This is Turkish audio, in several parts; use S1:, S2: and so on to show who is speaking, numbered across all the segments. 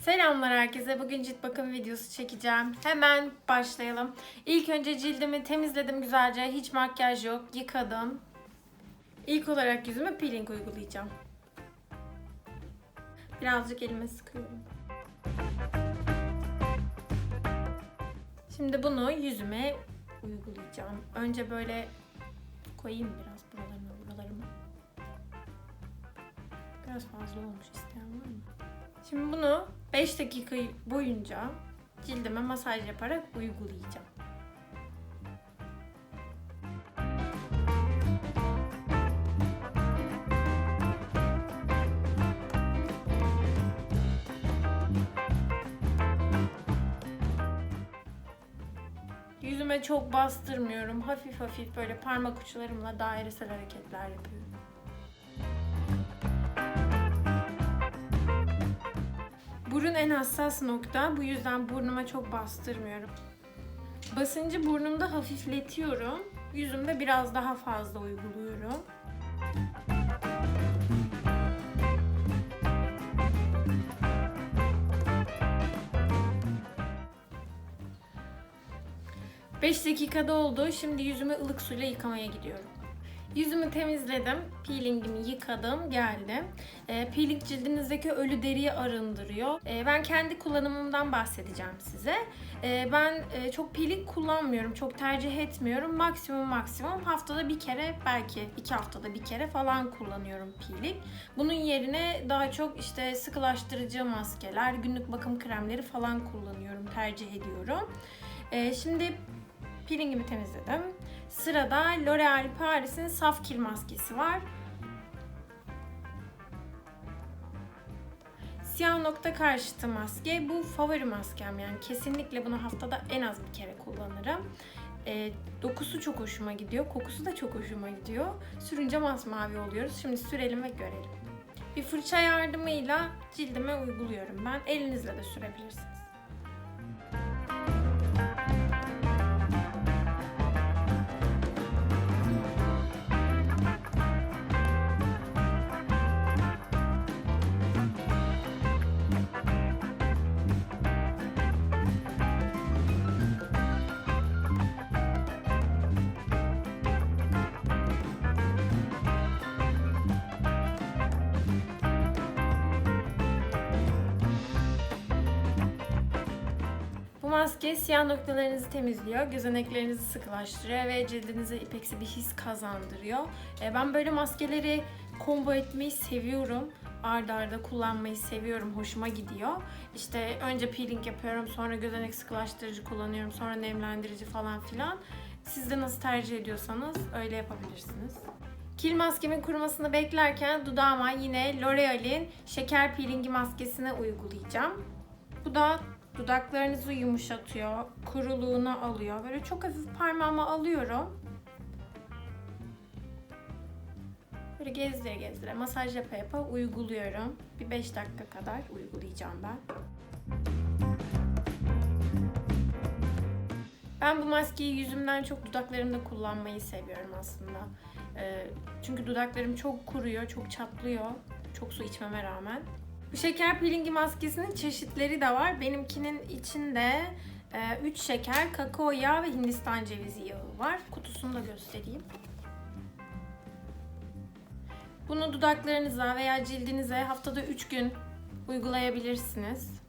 S1: Selamlar herkese. Bugün cilt bakım videosu çekeceğim. Hemen başlayalım. İlk önce cildimi temizledim güzelce. Hiç makyaj yok. Yıkadım. İlk olarak yüzüme peeling uygulayacağım. Birazcık elime sıkıyorum. Şimdi bunu yüzüme uygulayacağım. Önce böyle koyayım biraz buralarıma buralarıma. Biraz fazla olmuş isteyen var mı? Şimdi bunu 5 dakika boyunca cildime masaj yaparak uygulayacağım. Yüzüme çok bastırmıyorum. Hafif hafif böyle parmak uçlarımla dairesel hareketler yapıyorum. Burun en hassas nokta. Bu yüzden burnuma çok bastırmıyorum. Basıncı burnumda hafifletiyorum. Yüzümde biraz daha fazla uyguluyorum. Beş dakikada oldu. Şimdi yüzümü ılık suyla yıkamaya gidiyorum. Yüzümü temizledim. Peelingimi yıkadım. Geldim. E, peeling cildinizdeki ölü deriyi arındırıyor. E, ben kendi kullanımımdan bahsedeceğim size. E, ben e, çok peeling kullanmıyorum. Çok tercih etmiyorum. Maksimum maksimum haftada bir kere belki iki haftada bir kere falan kullanıyorum peeling. Bunun yerine daha çok işte sıkılaştırıcı maskeler, günlük bakım kremleri falan kullanıyorum. Tercih ediyorum. E, şimdi peelingimi temizledim. Sırada L'Oreal Paris'in saf kil maskesi var. Siyah nokta karşıtı maske. Bu favori maskem yani kesinlikle bunu haftada en az bir kere kullanırım. E, dokusu çok hoşuma gidiyor. Kokusu da çok hoşuma gidiyor. Sürünce masmavi oluyoruz. Şimdi sürelim ve görelim. Bir fırça yardımıyla cildime uyguluyorum ben. Elinizle de sürebilirsiniz. Maske siyah noktalarınızı temizliyor, gözeneklerinizi sıkılaştırıyor ve cildinize ipeksi bir his kazandırıyor. E, Ben böyle maskeleri combo etmeyi seviyorum. Arda arda kullanmayı seviyorum. Hoşuma gidiyor. İşte önce peeling yapıyorum, sonra gözenek sıkılaştırıcı kullanıyorum, sonra nemlendirici falan filan. Siz de nasıl tercih ediyorsanız öyle yapabilirsiniz. Kil maskemin kurumasını beklerken dudağıma yine L'Oreal'in şeker peelingi maskesini uygulayacağım. Bu da dudaklarınızı yumuşatıyor, kuruluğunu alıyor. Böyle çok hafif parmağıma alıyorum. Böyle gezdire gezdire, masaj yapa yapa uyguluyorum. Bir 5 dakika kadar uygulayacağım ben. Ben bu maskeyi yüzümden çok dudaklarımda kullanmayı seviyorum aslında. Ee, çünkü dudaklarım çok kuruyor, çok çatlıyor. Çok su içmeme rağmen. Bu şeker peelingi maskesinin çeşitleri de var. Benimkinin içinde 3 şeker, kakao yağı ve hindistan cevizi yağı var. Kutusunu da göstereyim. Bunu dudaklarınıza veya cildinize haftada 3 gün uygulayabilirsiniz.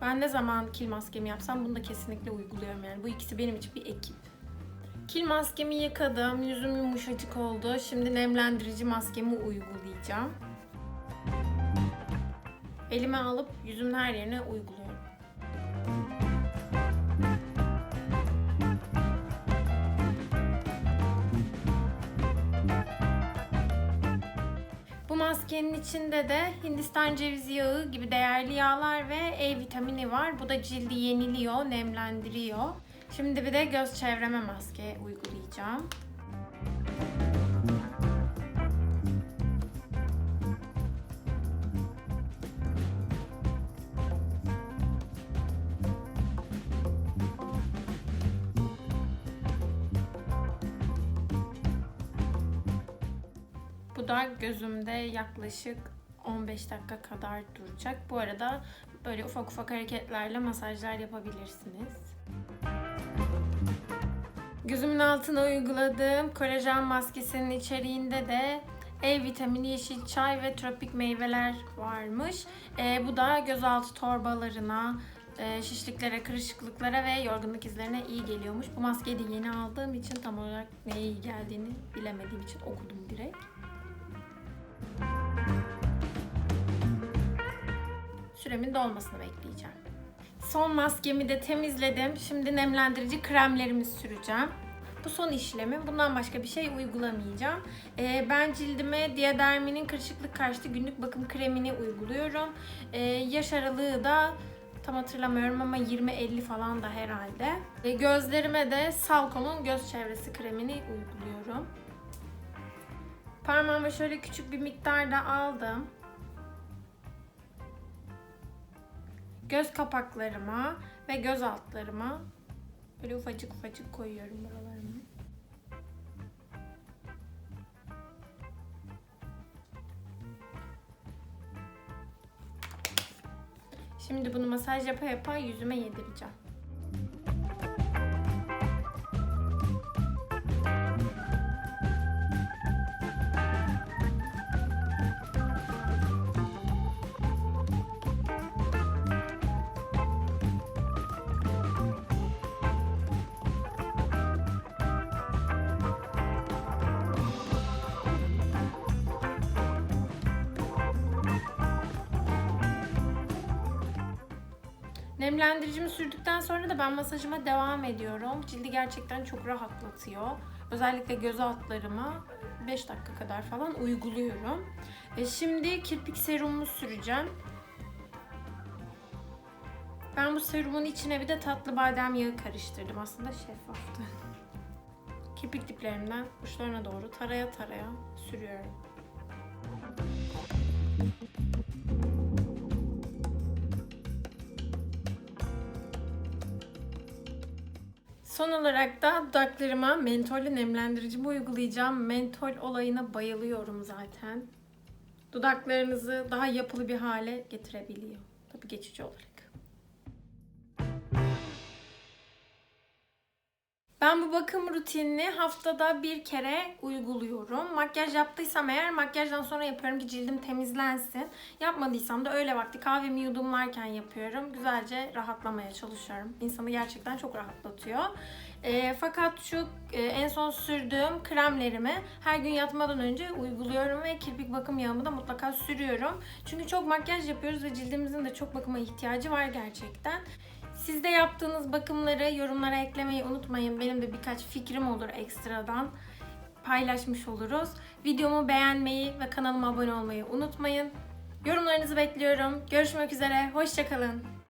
S1: Ben ne zaman kil maskemi yapsam bunu da kesinlikle uyguluyorum yani. Bu ikisi benim için bir ekip. Kil maskemi yıkadım. Yüzüm yumuşacık oldu. Şimdi nemlendirici maskemi uygulayacağım. Elime alıp yüzümün her yerine uyguluyorum. Bu maskenin içinde de Hindistan cevizi yağı gibi değerli yağlar ve E vitamini var. Bu da cildi yeniliyor, nemlendiriyor. Şimdi bir de göz çevreme maske uygulayacağım. Bu da gözümde yaklaşık 15 dakika kadar duracak. Bu arada böyle ufak ufak hareketlerle masajlar yapabilirsiniz. Gözümün altına uyguladığım kolajen maskesinin içeriğinde de E vitamini, yeşil çay ve tropik meyveler varmış. Ee, bu da gözaltı torbalarına, e, şişliklere, kırışıklıklara ve yorgunluk izlerine iyi geliyormuş. Bu maskeyi de yeni aldığım için tam olarak neye iyi geldiğini bilemediğim için okudum direkt. Süremin dolmasını bekleyeceğim. Son maskemi de temizledim. Şimdi nemlendirici kremlerimi süreceğim. Bu son işlemi. Bundan başka bir şey uygulamayacağım. Ee, ben cildime Diadermi'nin kırışıklık karşıtı günlük bakım kremini uyguluyorum. Ee, yaş aralığı da tam hatırlamıyorum ama 20-50 falan da herhalde. Ee, gözlerime de Salco'nun göz çevresi kremini uyguluyorum. Parmağıma şöyle küçük bir miktarda aldım. Göz kapaklarıma ve göz altlarıma böyle ufacık ufacık koyuyorum buralarına. Şimdi bunu masaj yapa yapa yüzüme yedireceğim. Nemlendiricimi sürdükten sonra da ben masajıma devam ediyorum. Cildi gerçekten çok rahatlatıyor. Özellikle göz altlarıma 5 dakika kadar falan uyguluyorum. E şimdi kirpik serumumu süreceğim. Ben bu serumun içine bir de tatlı badem yağı karıştırdım. Aslında şeffaftı. Kirpik diplerimden uçlarına doğru taraya taraya sürüyorum. Son olarak da dudaklarıma mentollü nemlendiricimi uygulayacağım. Mentol olayına bayılıyorum zaten. Dudaklarınızı daha yapılı bir hale getirebiliyor. Tabii geçici olarak. Ben bu bakım rutinini haftada bir kere uyguluyorum. Makyaj yaptıysam eğer makyajdan sonra yapıyorum ki cildim temizlensin. Yapmadıysam da öğle vakti kahvemi yudumlarken yapıyorum. Güzelce rahatlamaya çalışıyorum. İnsanı gerçekten çok rahatlatıyor. E, fakat şu e, en son sürdüğüm kremlerimi her gün yatmadan önce uyguluyorum ve kirpik bakım yağımı da mutlaka sürüyorum. Çünkü çok makyaj yapıyoruz ve cildimizin de çok bakıma ihtiyacı var gerçekten. Siz de yaptığınız bakımları yorumlara eklemeyi unutmayın. Benim de birkaç fikrim olur ekstradan. Paylaşmış oluruz. Videomu beğenmeyi ve kanalıma abone olmayı unutmayın. Yorumlarınızı bekliyorum. Görüşmek üzere. Hoşçakalın.